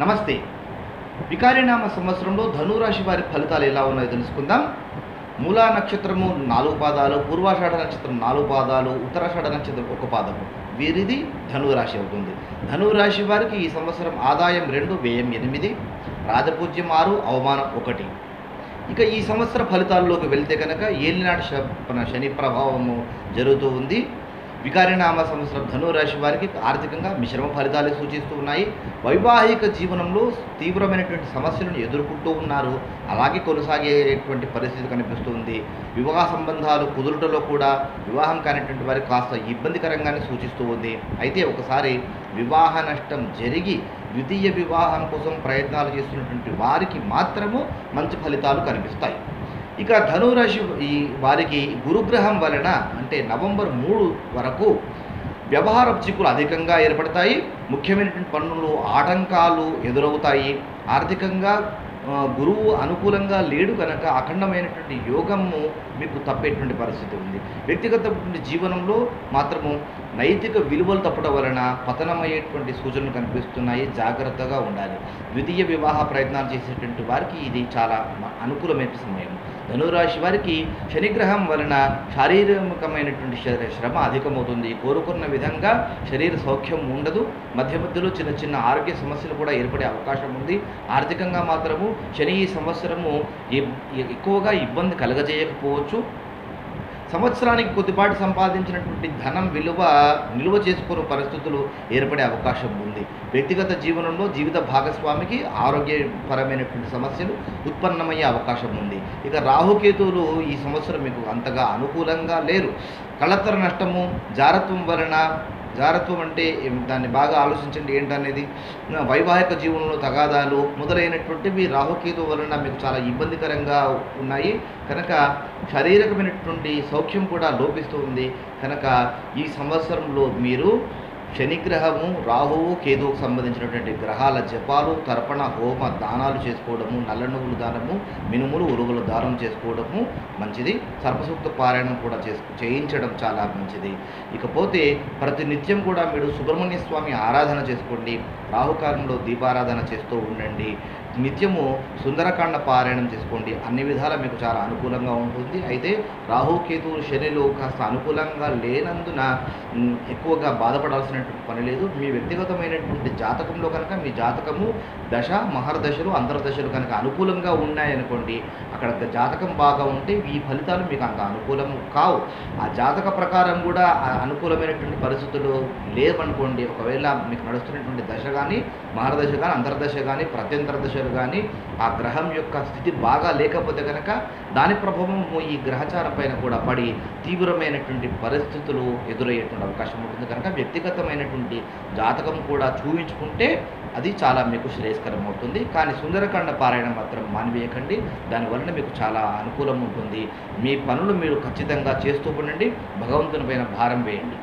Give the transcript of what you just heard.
నమస్తే. వికారినామ సంవత్సరంలో ధనురాశి వారి ఫలితాలు ఎలా ఉన్నాయో తెలుసుకుందాం. మూలా నక్షత్రము నాలుగు పాదాలు పూర్వాషాఢ నక్షత్రం నాలుగు పాదాలు ఉత్తరాషాఢ నక్షత్రం ఒక పాదము. వీరిది ధనురాశి అవుతుంది. ధనురాశి వారికి ఈ సంవత్సరం ఆదాయం రెండు వ్యయం ఎనిమిది రాజపూజ్యం ఆరు అవమానం ఒకటి. ఇక ఈ సంవత్సర ఫలితాల్లోకి వెళ్తే కనుక ఏలినాటి శని ప్రభావము జరుగుతూ ఉంది. వికారినామ సంవత్సరం ధనురాశి వారికి ఆర్థికంగా మిశ్రమ ఫలితాలు సూచిస్తూ ఉన్నాయి. వైవాహిక జీవనంలో తీవ్రమైనటువంటి సమస్యలను ఎదుర్కొంటూ ఉన్నారు. అలాగే కొనసాగేటువంటి పరిస్థితి కనిపిస్తుంది. వివాహ సంబంధాలు కుదురుటలో కూడా వివాహం కానిటువంటి వారికి కాస్త ఇబ్బందికరంగానే సూచిస్తూ ఉంది. అయితే ఒకసారి వివాహ నష్టం జరిగి ద్వితీయ వివాహం కోసం ప్రయత్నాలు చేస్తున్నటువంటి వారికి మాత్రము మంచి ఫలితాలు కనిపిస్తాయి. ఇక ధనురాశి ఈ వారికి గురుగ్రహం వలన అంటే నవంబర్ మూడు వరకు వ్యవహార చిక్కులు అధికంగా ఏర్పడతాయి. ముఖ్యమైనటువంటి పనులు ఆటంకాలు ఎదురవుతాయి. ఆర్థికంగా గురువు అనుకూలంగా లేడు కనుక అఖండమైనటువంటి యోగము మీకు తప్పేటువంటి పరిస్థితి ఉంది. వ్యక్తిగతటువంటి జీవనంలో మాత్రము నైతిక విలువలు తప్పడం వలన పతనమయ్యేటువంటి సూచనలు కనిపిస్తున్నాయి. జాగ్రత్తగా ఉండాలి. ద్వితీయ వివాహ ప్రయత్నాలు చేసేటువంటి వారికి ఇది చాలా మ- అనుకూలమైన సమయం. ధనురాశి వారికి శనిగ్రహం వలన శారీరకమైనటువంటి శ్రమ అధికమవుతుంది. కోరుకున్న విధంగా శరీర సౌఖ్యం ఉండదు. మధ్య మధ్యలో చిన్న చిన్న ఆరోగ్య సమస్యలు కూడా ఏర్పడే అవకాశం ఉంది. ఆర్థికంగా మాత్రము శని ఈ సంవత్సరము ఎక్కువగా ఇబ్బంది కలగజేయకపోవచ్చు. సంవత్సరానికి కొద్దిపాటి సంపాదించినటువంటి ధనం విలువ నిల్వ చేసుకునే పరిస్థితులు ఏర్పడే అవకాశం ఉంది. వ్యక్తిగత జీవనంలో జీవిత భాగస్వామికి ఆరోగ్యపరమైనటువంటి సమస్యలు ఉత్పన్నమయ్యే అవకాశం ఉంది. ఇక రాహుకేతువులు ఈ సంవత్సరం మీకు అంతగా అనుకూలంగా లేరు. కళతర నష్టము జారత్వం వలన జారత్వం అంటే దాన్ని బాగా ఆలోచించండి. ఏంటనేది? వైవాహిక జీవనంలో తగాదాలు మొదలైనటువంటివి రాహుకేతు వలన మీకు చాలా ఇబ్బందికరంగా ఉన్నాయి. కనుక శారీరకమైనటువంటి సౌఖ్యం కూడా లోపిస్తూ ఉంది. కనుక ఈ సంవత్సరంలో మీరు శనిగ్రహము రాహువు కేతువుకు సంబంధించినటువంటి గ్రహాల జపాలు తర్పణ హోమ దానాలు చేసుకోవడము నల్ల నువ్వులు దానము మినుములు ఉరుగులు దానం చేసుకోవడము మంచిది. సర్పసూక్త పారాయణం కూడా చేసు చేయించడం చాలా మంచిది. ఇకపోతే ప్రతినిత్యం కూడా మీరు సుబ్రహ్మణ్య స్వామి ఆరాధన చేసుకోండి. రాహుకాలంలో దీపారాధన చేస్తూ ఉండండి. నిత్యము సుందరకాండ పారాయణం చేసుకోండి. అన్ని విధాలా మీకు చాలా అనుకూలంగా ఉంటుంది. అయితే రాహుకేతు శనిలో కాస్త అనుకూలంగా లేనందున ఎక్కువగా బాధపడాల్సినటువంటి పని లేదు. మీ వ్యక్తిగతమైనటువంటి జాతకంలో కనుక మీ జాతకము దశ మహర్దశలు అంతర్దశలు కనుక అనుకూలంగా ఉన్నాయనుకోండి అక్కడ జాతకం బాగా ఉంటే ఈ ఫలితాలు మీకు అంత అనుకూలం కావు. ఆ జాతక ప్రకారం కూడా ఆ అనుకూలమైనటువంటి పరిస్థితులు లేవనుకోండి ఒకవేళ మీకు నడుస్తున్నటువంటి దశ కానీ మహర్దశ కానీ అంతర్దశ కానీ ప్రత్యంతర దశలు కానీ ఆ గ్రహం యొక్క స్థితి బాగా లేకపోతే కనుక దాని ప్రభావం ఈ గ్రహచార పైన కూడా పడి తీవ్రమైనటువంటి పరిస్థితులు ఎదురయ్యేటువంటి అవకాశం ఉంటుంది. కనుక వ్యక్తిగతమైనటువంటి జాతకం కూడా చూపించుకుంటే అది చాలా మీకు శ్రేయస్కరం అవుతుంది. కానీ సుందరకాండ పారాయణం మాత్రం మానివేయకండి. దానివలన మీకు చాలా అనుకూలం ఉంటుంది. మీ పనులు మీరు ఖచ్చితంగా చేస్తూ ఉండండి. భగవంతుని పైన భారం వేయండి.